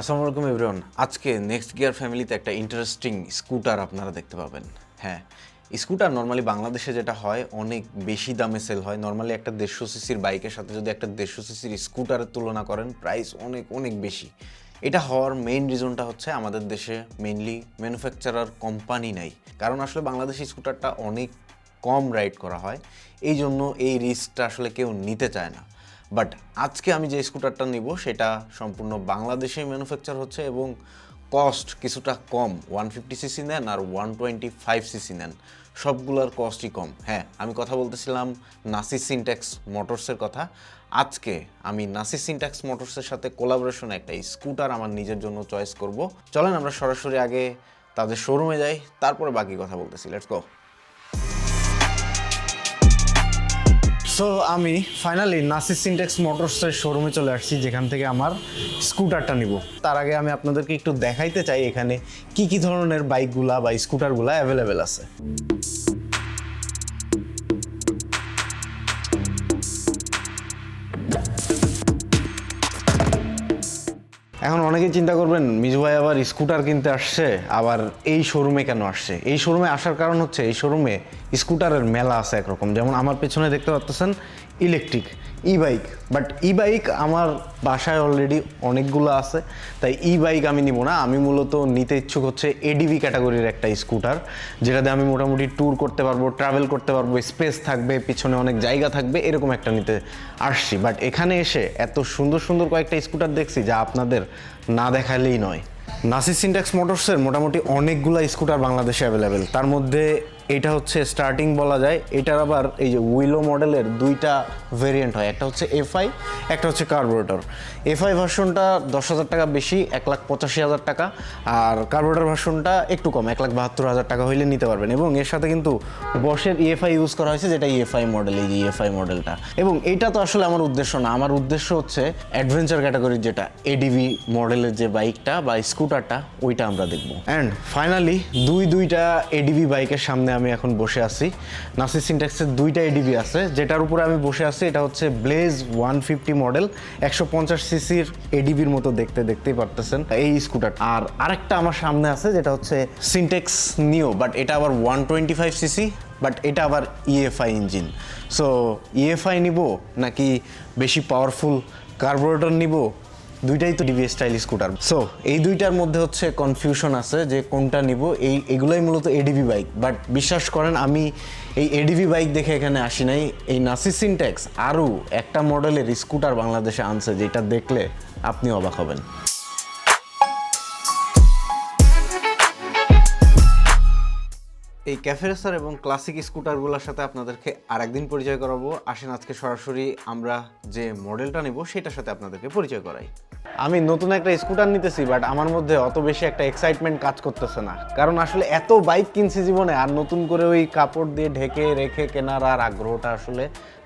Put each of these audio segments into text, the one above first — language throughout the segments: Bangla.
আসসালামু আলাইকুম এভরিওয়ান আজকে নেক্সট গিয়ার ফ্যামিলিতে একটা ইন্টারেস্টিং স্কুটার আপনারা দেখতে পাবেন। হ্যাঁ স্কুটার নর্মালি বাংলাদেশে যেটা হয়, অনেক বেশি দামে সেল হয়। নর্মালি একটা দেড়শো সিসির বাইকের সাথে যদি একটা দেড়শো সিসির স্কুটারের তুলনা করেন প্রাইস অনেক অনেক বেশি। এটা হওয়ার মেইন রিজনটা হচ্ছে আমাদের দেশে মেইনলি ম্যানুফ্যাকচারার কোম্পানি নাই। কারণ আসলে বাংলাদেশি স্কুটারটা অনেক কম রাইড করা হয়। এই জন্য এই রিস্কটা আসলে কেউ নিতে চায় না। বাট আজকে আমি যে স্কুটারটা নিব, সেটা সম্পূর্ণ বাংলাদেশেই ম্যানুফ্যাকচার হচ্ছে এবং কস্ট কিছুটা কম। ওয়ান ফিফটি সিসি নেন আর ওয়ান টোয়েন্টি ফাইভ সিসি নেন। সবগুলোর কস্টই কম। হ্যাঁ আমি কথা বলতেছিলাম নাসিস সিনট্যাক্স মোটরসের কথা। আজকে আমি নাসিস সিনট্যাক্স মোটরসের সাথে কোলাবোরেশনে একটা স্কুটার আমার নিজের জন্য চয়েস করব। চলেন আমরা সরাসরি আগে তাদের শোরুমে যাই, তারপরে বাকি কথা বলতেছি। লেটস গো সো আমি ফাইনালি নাসিস সিনটেক্স মোটরসের শোরুমে চলে আসছি, যেখান থেকে আমার স্কুটারটা নিব। তার আগে আমি আপনাদেরকে একটু দেখাইতে চাই এখানে কি কি ধরনের বাইকগুলা বা স্কুটারগুলা অ্যাভেলেবেল আছে। এখন অনেকে চিন্তা করবেন, মিজু ভাই আবার স্কুটার কিনতে আসছে, আবার এই শোরুমে কেন আসছে? এই শোরুমে আসার কারণ হচ্ছে, এই শোরুমে স্কুটারের মেলা আছে একরকম। যেমন আমার পেছনে দেখতে পাচ্ছেন electric E bike but E bike আমার বাসায় অলরেডি অনেকগুলো আছে, তাই ই বাইক আমি নিব না। আমি মূলত নিতে ইচ্ছুক হচ্ছে এডিভি ক্যাটাগরির একটা স্কুটার যেটাতে আমি মোটামুটি ট্যুর করতে পারব ট্রাভেল করতে পারব স্পেস থাকবে, পিছনে অনেক জায়গা থাকবে, এরকম একটা নিতে আসছি। বাট এখানে এসে এত সুন্দর সুন্দর কয়েকটা স্কুটার দেখছি যা আপনাদের না দেখালেই নয়। নাসিস সিনট্যাক্স মোটরসের মোটামুটি অনেকগুলো স্কুটার বাংলাদেশে অ্যাভেলেবেল তার মধ্যে এটা হচ্ছে স্টার্টিং বলা যায়। এটার আবার এই যে উইলো মডেলের দুইটা ভেরিয়েন্ট হয়। একটা হচ্ছে এফআই একটা হচ্ছে কার্বোরেটর এফআই ভার্সনটা দশ হাজার টাকা বেশি, এক লাখ পঁচাশি হাজার টাকা। আর কার্বোরেটর ভার্সনটা একটু কম, এক লাখ বাহাত্তর হাজার টাকা হইলে নিতে পারবেন। এবং এর সাথে কিন্তু বসের ইএফআই ইউজ করা হয়েছে, যেটা ইএফআই মডেল এই যে ইএফআই মডেলটা এবং এটা তো আসলে আমার উদ্দেশ্য না। আমার উদ্দেশ্য হচ্ছে অ্যাডভেঞ্চার ক্যাটাগরির যেটা এডিভি মডেলের যে বাইকটা বা স্কুটারটা ওইটা আমরা দেখব। অ্যান্ড ফাইনালি দুই দুইটা এডিভি বাইকের সামনে আমি এখন বসে আছি। নাসিস সিনট্যাক্সের দুইটা এডিবি আছে। যেটার উপরে আমি বসে আছি, এটা হচ্ছে ব্লেজ ওয়ান ফিফটি মডেল একশো পঞ্চাশ সিসির এডিবির মতো দেখতে, দেখতেই পারতেছেন এই স্কুটার আর আরেকটা আমার সামনে আছে, যেটা হচ্ছে সিনটেক্স নিও বাট এটা আবার one twenty five CC but এটা আবার ইএফআই ইঞ্জিন সো ইএফআই নিব নাকি বেশি পাওয়ারফুল কার্বোরেটর নিব? দুইটাই তো ডিভি স্টাইল স্কুটার সো এই দুইটার মধ্যে হচ্ছে কনফিউশন আছে যে কোনটা নিব। এই, এগুলোই মূলত এডিভি বাইক বাট বিশ্বাস করেন, আমি এই এডিভি বাইক দেখে এখানে আসি নাই। এই নাসিস সিনট্যাক্স আরও একটা মডেলের স্কুটার বাংলাদেশে আনছে, যেটা দেখলে আপনি অবাক হবেন। এই ক্যাফেরেসার এবং ক্লাসিক স্কুটারগুলোর সাথে আপনাদেরকে আরেকদিন পরিচয় করাবো। আসেন আজকে সরাসরি আমরা যে মডেলটা নেব, সেটার সাথে আপনাদেরকে পরিচয় করাই। আমি নতুন একটা স্কুটার নিতেছি বাট আমার মধ্যে অত বেশি একটা এক্সাইটমেন্ট কাজ করতেছে না। কারণ আসলে এত বাইক কিনছি জীবনে, আর নতুন করে ওই কাপড় দিয়ে ঢেকে রেখে কেনার আর আগ্রহটা আসলে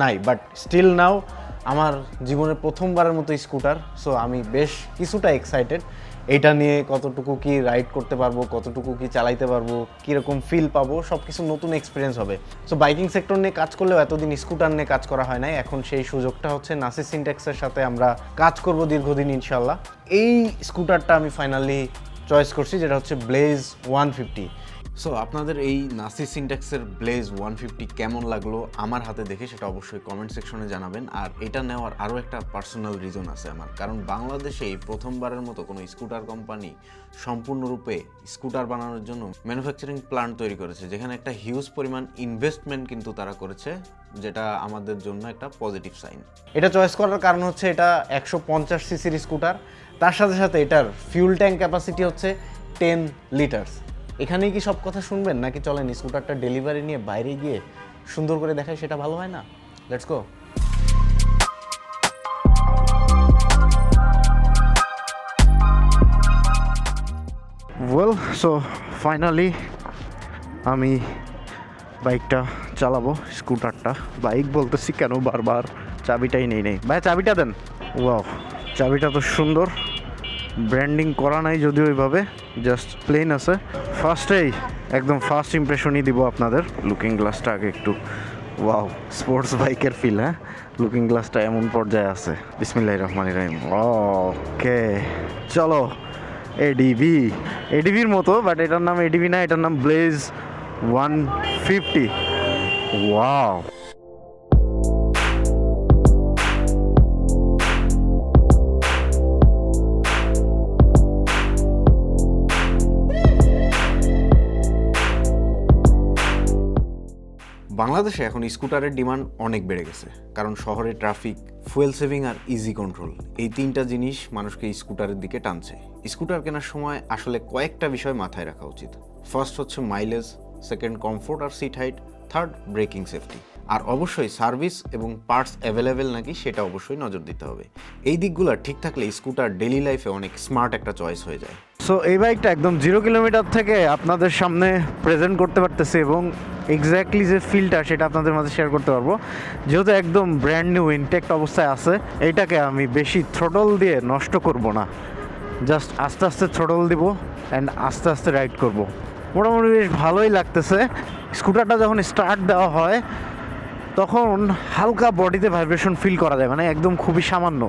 নাই। বাট স্টিল নাও আমার জীবনের প্রথমবারের মতো স্কুটার সো আমি বেশ কিছুটা এক্সাইটেড এটা নিয়ে কতটুকু কি রাইড করতে পারব, কতটুকু কি চালাইতে পারব, কীরকম ফিল পাবো সব কিছু নতুন এক্সপিরিয়েন্স হবে। সো বাইকিং সেক্টর নিয়ে কাজ করলেও এতদিন স্কুটার নিয়ে কাজ করা হয় নাই, এখন সেই সুযোগটা হচ্ছে নাসিস সিনটেক্সের সাথে আমরা কাজ করব দীর্ঘদিন ইনশাল্লাহ এই স্কুটারটা আমি ফাইনালি চয়েস করছি, যেটা হচ্ছে ব্লেজ ওয়ান ফিফটি সো আপনাদের এই নাসি সিনট্যাক্সের ব্লেজ ওয়ান ফিফটি কেমন লাগল আমার হাতে দেখে সেটা অবশ্যই কমেন্ট সেকশনে জানাবেন। আর এটা নেওয়ার আরও একটা পার্সোনাল রিজন আছে আমার। কারণ বাংলাদেশে এই প্রথমবারের মতো কোনো স্কুটার কোম্পানি সম্পূর্ণরূপে স্কুটার বানানোর জন্য ম্যানুফ্যাকচারিং প্ল্যান্ট তৈরি করেছে, যেখানে একটা হিউজ পরিমাণ ইনভেস্টমেন্ট কিন্তু তারা করেছে, যেটা আমাদের জন্য একটা পজিটিভ সাইন এটা চয়েস করার কারণ হচ্ছে এটা একশো পঞ্চাশ সিসির স্কুটার তার সাথে সাথে এটার ফিউল ট্যাঙ্ক ক্যাপাসিটি হচ্ছে টেন লিটার্স এখানেই কি সব কথা শুনবেন? নাকি চলেন স্কুটারটা ডেলিভারি নিয়ে বাইরে গিয়ে সুন্দর করে দেখায় সেটা ভালো হয় না? Let's go well so finally আমি বাইকটা চালাবো স্কুটারটা বাইক বলতেছি কেন বারবার? চাবিটাই নেই নেই। ভাই, চাবিটা দেন। ওয়াও চাবিটা তো সুন্দর। ব্র্যান্ডিং করা নাই যদিও ওইভাবে জাস্ট প্লেন আছে। ফার্স্টেই একদম ফার্স্ট ইমপ্রেশনই দিব আপনাদের লুকিং গ্লাসটা আগে একটু। ওয়াও স্পোর্টস বাইকের ফিল হ্যাঁ? লুকিং গ্লাসটা এমন পর্যায়ে আছে। বিসমিল্লাহির রহমানির রহিম। ওকে চলো এডিভি এডিভির মতো বাট এটার নাম এডিভি না, এটার নাম ব্লেজ ওয়ান ফিফটি ওয়াও বাংলাদেশে এখন স্কুটারের ডিমান্ড অনেক বেড়ে গেছে, কারণ শহরে ট্রাফিক ফুয়েল সেভিং আর ইজি কন্ট্রোল এই তিনটা জিনিস মানুষকে স্কুটারের দিকে টানছে। স্কুটার কেনার সময় আসলে কয়েকটা বিষয় মাথায় রাখা উচিত। ফার্স্ট হচ্ছে মাইলেজ সেকেন্ড কমফোর্ট আর seat height third braking safety আর অবশ্যই সার্ভিস এবং পার্টস অ্যাভেলেবেল নাকি সেটা অবশ্যই নজর দিতে হবে। এই দিকগুলো ঠিক থাকলে স্কুটার ডেলি লাইফে অনেক স্মার্ট একটা চয়েস হয়ে যায়। সো এই বাইকটা একদম জিরো কিলোমিটার থেকে আপনাদের সামনে প্রেজেন্ট করতে পারতেছে এবং এক্স্যাক্টলি যে ফিলটা সেটা আপনাদের মাঝে শেয়ার করতে পারব। যেহেতু একদম ব্র্যান্ড নিউ ইনটেক্ট অবস্থায় আছে এইটাকে আমি বেশি থ্রোটল দিয়ে নষ্ট করব না। জাস্ট আস্তে আস্তে থ্রোটল দিব অ্যান্ড আস্তে আস্তে রাইড করব। মোটামুটি বেশ ভালোই লাগতেছে। স্কুটারটা যখন স্টার্ট দেওয়া হয়, তখন হালকা বডিতে ভাইব্রেশন ফিল করা যায় মানে একদম খুবই সামান্য।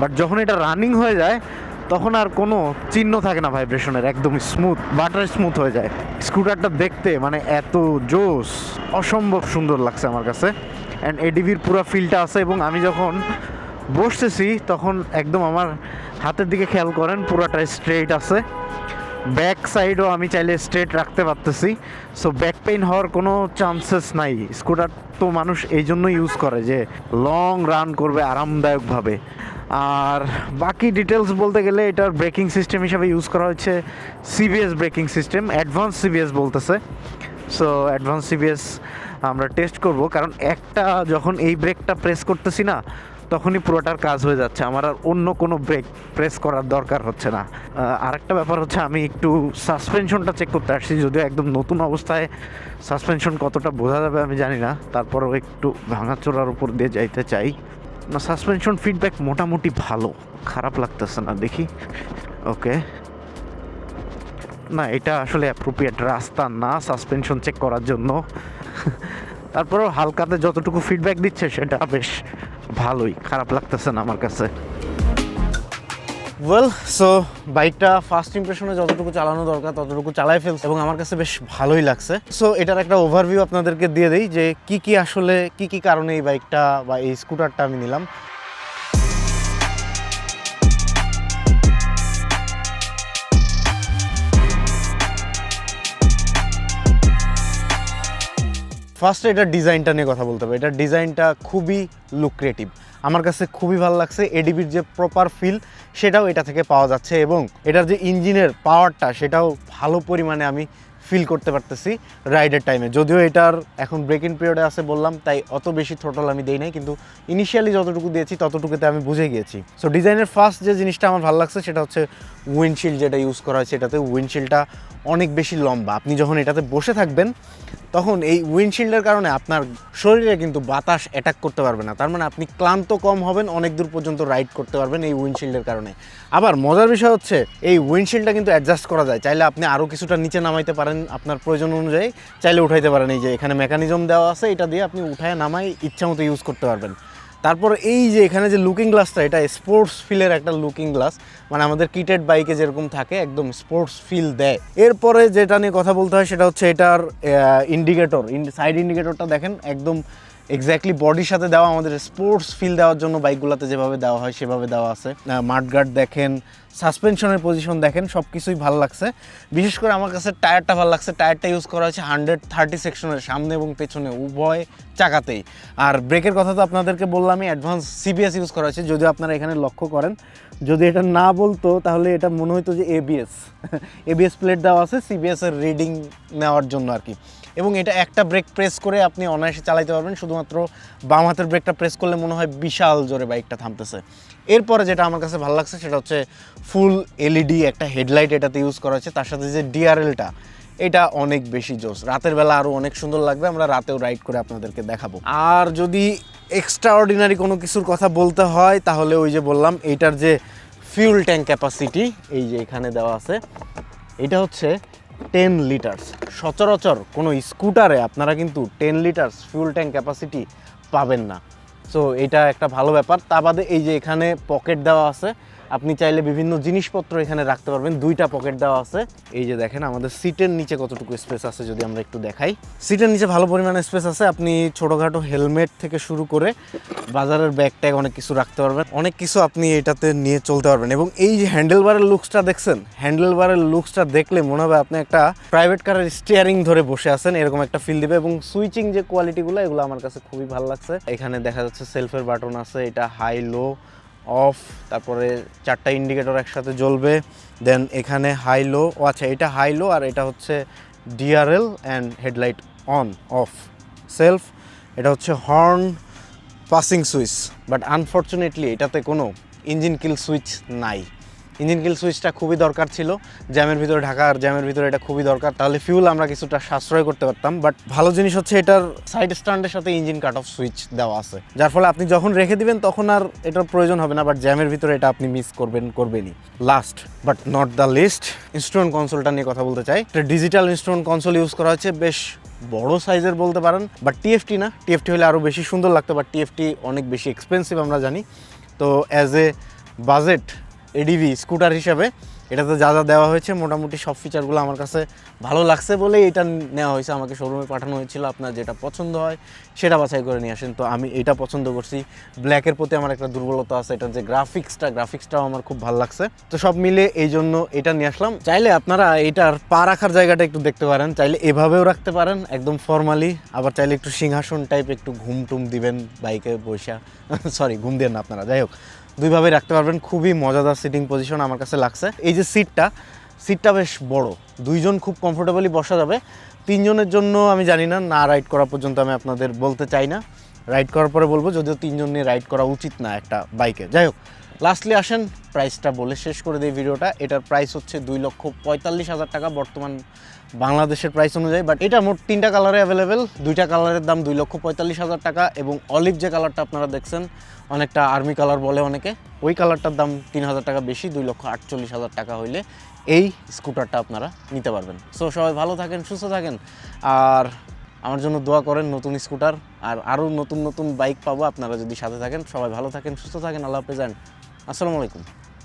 বাট যখন এটা রানিং হয়ে যায় তখন আর কোনো চিহ্ন থাকে না ভাইব্রেশনের একদম স্মুথ বাটার স্মুথ হয়ে যায়। স্কুটারটা দেখতে মানে এত জোস, অসম্ভব সুন্দর লাগছে আমার কাছে। অ্যান্ড এডিভির পুরো ফিলটা আছে এবং আমি যখন বসতেছি, তখন একদম আমার হাতের দিকে খেয়াল করেন পুরোটা স্ট্রেট আছে। ব্যাক সাইডও আমি চাইলে স্ট্রেট রাখতে পারতেছি। সো ব্যাক পেইন হওয়ার কোনো চান্সেস নাই। স্কুটার তো মানুষ এই জন্য ইউজ করে যে লং রান করবে আরামদায়কভাবে। আর বাকি ডিটেলস বলতে গেলে এটার ব্রেকিং সিস্টেম হিসাবে ইউজ করা হচ্ছে CBS braking system advance CBS বলতেছে। সো অ্যাডভান্স সিবিএস আমরা টেস্ট করব, কারণ একটা যখন এই ব্রেকটা প্রেস করতেছি না, তখনই পুরোটার কাজ হয়ে যাচ্ছে। আমার আর অন্য কোনো ব্রেক প্রেস করার দরকার হচ্ছে না। আরেকটা ব্যাপার হচ্ছে আমি একটু সাসপেনশনটা চেক করতে আসছি, যদিও একদম নতুন অবস্থায় সাসপেনশন কতটা বোঝা যাবে আমি জানি না। তারপরেও একটু ভাঙাচোরার উপর দিয়ে যাইতে চাই। না সাসপেনশন ফিডব্যাক মোটামুটি ভালো। খারাপ লাগতেছে না, দেখি। ওকে। না, এটা আসলে অ্যাপ্রোপ্রিয়েট রাস্তা না সাসপেনশন চেক করার জন্য। তারপরেও হালকাতে যতটুকু ফিডব্যাক দিচ্ছে সেটা বেশ ভালোই, খারাপ লাগতেছে না আমার কাছে। ওয়েল সো বাইকটা ফার্স্ট ইমপ্রেশনে যতটুকু চালানো দরকার, ততটুকু চালাই ফেলছে এবং আমার কাছে বেশ ভালোই লাগছে। সো এটার একটা ওভারভিউ আপনাদেরকে দিয়ে দেই যে কি কি আসলে, কি কি কারণে এই বাইকটা বা এই স্কুটারটা আমি নিলাম। ফার্স্টে এটার ডিজাইনটা নিয়ে কথা বলতে হবে। এটার ডিজাইনটা খুবই লুক্রেটিভ আমার কাছে খুবই ভালো লাগছে এডিবির যে প্রপার ফিল সেটাও এটা থেকে পাওয়া যাচ্ছে এবং এটার যে ইঞ্জিনের পাওয়ারটা সেটাও ভালো পরিমাণে আমি ফিল করতে পারতেছি রাইডের টাইমে যদিও এটার এখন ব্রেক ইন পিরিয়ডে আছে বললাম, তাই অত বেশি থ্রোটল আমি দেই নাই, কিন্তু ইনিশিয়ালি যতটুকু দিয়েছি, ততটুকুতে আমি বুঝে গিয়েছি। সো ডিজাইনের ফার্স্ট যে জিনিসটা আমার ভালো লাগছে, সেটা হচ্ছে উইন্ডশিল্ড যেটা ইউজ করা হয়েছে এটাতে উইন্ডশিল্ডটা অনেক বেশি লম্বা। আপনি যখন এটাতে বসে থাকবেন তখন এই উইন্ডশিল্ডের কারণে আপনার শরীরে কিন্তু বাতাস অ্যাটাক করতে পারবে না। তার মানে আপনি ক্লান্ত কম হবেন, অনেক দূর পর্যন্ত রাইড করতে পারবেন এই উইন্ডশিল্ডের কারণে। আবার মজার বিষয় হচ্ছে, এই উইন্ডশিল্ডটা কিন্তু অ্যাডজাস্ট করা যায়। চাইলে আপনি আরও কিছুটা নিচে নামাইতে পারেন আপনার প্রয়োজন অনুযায়ী। চাইলে উঠাইতে পারেন এই যে এখানে মেকানিজম দেওয়া আছে, এটা দিয়ে আপনি উঠায় নামাই ইচ্ছা মতো ইউজ করতে পারবেন। তারপর এই যে এখানে যে লুকিং গ্লাসটা এটা স্পোর্টস ফিলের একটা লুকিং গ্লাস মানে আমাদের কিটেড বাইকে যেরকম থাকে, একদম স্পোর্টস ফিল দেয়। এরপরে যেটা নিয়ে কথা বলতে হয়, সেটা হচ্ছে এটার ইন্ডিকেটর সাইড ইন্ডিকেটরটা দেখেন, একদম এক্স্যাক্টলি বডির সাথে দেওয়া আমাদের স্পোর্টস ফিল দেওয়ার জন্য বাইকগুলোতে যেভাবে দেওয়া হয়, সেভাবে দেওয়া আছে। মাঠগার্ড দেখেন সাসপেনশনের পজিশন দেখেন সব কিছুই ভালো লাগছে। বিশেষ করে আমার কাছে টায়ারটা ভালো লাগছে। টায়ারটা ইউজ করা হয়েছে হান্ড্রেড থার্টি সেকশনের সামনে এবং পেছনে, উভয় চাকাতেই। আর ব্রেকের কথা তো আপনাদেরকে বললামই অ্যাডভান্স সিবিএস ইউজ করা হয়েছে, যদিও আপনারা এখানে লক্ষ্য করেন। যদি এটা না বলতো, তাহলে এটা মনে হতো যে এবিএস এবিএস প্লেট দেওয়া আছে সিবিএসের রিডিং নেওয়ার জন্য আর কি। এবং এটা একটা ব্রেক প্রেস করে আপনি অনায়াসে চালাইতে পারবেন। শুধুমাত্র বাম হাতের ব্রেকটা প্রেস করলে মনে হয় বিশাল জোরে বাইকটা থামতেছে। এরপরে যেটা আমার কাছে ভালো লাগছে সেটা হচ্ছে ফুল এলইডি একটা হেডলাইট এটাতে ইউজ করা হয়েছে। তার সাথে যে ডিআরএলটা এটা অনেক বেশি জোস রাতের বেলা আরও অনেক সুন্দর লাগবে। আমরা রাতেও রাইড করে আপনাদেরকে দেখাবো। আর যদি এক্সট্রা অর্ডিনারি কোনো কিছুর কথা বলতে হয়, তাহলে ওই যে বললাম এইটার যে ফিউল ট্যাঙ্ক ক্যাপাসিটি এই যে এখানে দেওয়া আছে, এটা হচ্ছে টেন লিটার্স সচরাচর কোনো স্কুটারে আপনারা কিন্তু ten litres fuel tank capacity পাবেন না। সো এটা একটা ভালো ব্যাপার। তা বাদে এই যে এখানে পকেট দেওয়া আছে আপনি চাইলে বিভিন্ন জিনিসপত্র এখানে রাখতে পারবেন। দুইটা পকেট দেওয়া আছে। এই যে দেখেন, আমাদের সিটের নিচে কতটুকু স্পেস আছে যদি আমরা একটু দেখাই। সিটের নিচে ভালো পরিমাণে স্পেস আছে। আপনি ছোটোখাটো হেলমেট থেকে শুরু করে বাজারের ব্যাগ ট্যাগ অনেক কিছু রাখতে পারবেন। অনেক কিছু আপনি এটাতে নিয়ে চলতে পারবেন। এবং এই যে হ্যান্ডেল বারের লুকসটা দেখছেন হ্যান্ডেল বারের লুকসটা দেখলে মনে হবে আপনি একটা প্রাইভেট কারের স্টিয়ারিং ধরে বসে আছেন, এরকম একটা ফিল দিবে। এবং সুইচিং যে কোয়ালিটিগুলো এগুলো আমার কাছে খুবই ভালো লাগছে। এখানে দেখা যাচ্ছে সেলফের বাটন আছে, এটা হাই লো অফ, তারপরে চারটা ইন্ডিকেটর একসাথে জ্বলবে দেন এখানে হাই লো ও আচ্ছা এটা হাই লো আর এটা হচ্ছে DRL and headlight on off self এটা হচ্ছে horn passing switch but unfortunately এটাতে কোনো ইঞ্জিন কিল সুইচ নাই। ইঞ্জিন কিল সুইচটা খুবই দরকার ছিল, জ্যামের ভিতরে ঢাকার জ্যামের ভিতরে এটা খুবই দরকার, তাহলে ফিউল আমরা কিছুটা সাশ্রয় করতে পারতাম বাট ভালো জিনিস হচ্ছে এটার সাইড স্ট্যান্ডের সাথে ইঞ্জিন কাট অফ সুইচ দেওয়া আছে, যার ফলে আপনি যখন রেখে দিবেন তখন আর এটার প্রয়োজন হবে না বাট জ্যামের ভিতরে এটা আপনি মিস করবেন, করবেনই। Last but not the least instrument কনসোলটা নিয়ে কথা বলতে চাই। এটা ডিজিটাল ইনস্ট্রুমেন্ট কনসোল ইউজ করা হচ্ছে বেশ বড় সাইজের বলতে পারেন বাট টিএফটি না টিএফটি হলে আরও বেশি সুন্দর লাগতো বাট টিএফটি অনেক বেশি এক্সপেন্সিভ আমরা জানি। তো as a budget ADV scooter হিসাবে। এটাতে যা যা দেওয়া হয়েছে, মোটামুটি সব ফিচারগুলো আমার কাছে ভালো লাগছে বলেই এটা নেওয়া হয়েছে। আমাকে শোরুমে পাঠানো হয়েছিল, আপনার যেটা পছন্দ হয় সেটা বাছাই করে নিয়ে আসেন। তো আমি এটা পছন্দ করছি। ব্ল্যাকের প্রতি আমার একটা দুর্বলতা আছে এটার যে গ্রাফিক্সটা গ্রাফিক্সটাও আমার খুব ভালো লাগছে। তো সব মিলে এই জন্য এটা নিয়ে আসলাম। চাইলে আপনারা এটার পা রাখার জায়গাটা একটু দেখতে পারেন। চাইলে এভাবেও রাখতে পারেন, একদম ফর্মালি আবার চাইলে একটু সিংহাসন টাইপ একটু ঘুম টুম দিবেন বাইকে বসা। সরি ঘুম দেন না আপনারা, যাই হোক। দুইভাবে রাখতে পারবেন। খুবই মজাদার সিটিং পজিশন আমার কাছে লাগছে। এই যে সিটটা সিটটা বেশ বড়। দুইজন খুব কমফোর্টেবলি বসা যাবে। তিনজনের জন্য আমি জানি না না রাইড করা পর্যন্ত আমি আপনাদের বলতে চাই না। রাইড করার পরে বলব, যদিও তিনজন নিয়ে রাইড করা উচিত না একটা বাইকে যাই হোক লাস্টলি আসেন প্রাইসটা বলে শেষ করে দিই ভিডিওটা। এটার প্রাইস হচ্ছে দুই লক্ষ পঁয়তাল্লিশ হাজার টাকা বর্তমান বাংলাদেশের প্রাইস অনুযায়ী। বাট এটা মোট তিনটা কালারে অ্যাভেলেবেল দুইটা কালারের দাম দুই লক্ষ পঁয়তাল্লিশ হাজার টাকা এবং অলিভ যে কালারটা আপনারা দেখছেন, অনেকটা আর্মি কালার বলে অনেকে, ওই কালারটার দাম তিন হাজার টাকা বেশি, দুই লক্ষ আটচল্লিশ হাজার টাকা হইলে এই স্কুটারটা আপনারা নিতে পারবেন। সো সবাই ভালো থাকেন, সুস্থ থাকেন। আর আমার জন্য দোয়া করেন, নতুন স্কুটার আর আরও নতুন নতুন বাইক পাবো। আপনারা যদি সাথে থাকেন, সবাই ভালো থাকেন, সুস্থ থাকেন। আল্লাহ হাফেজ। আসসালামু আলাইকুম।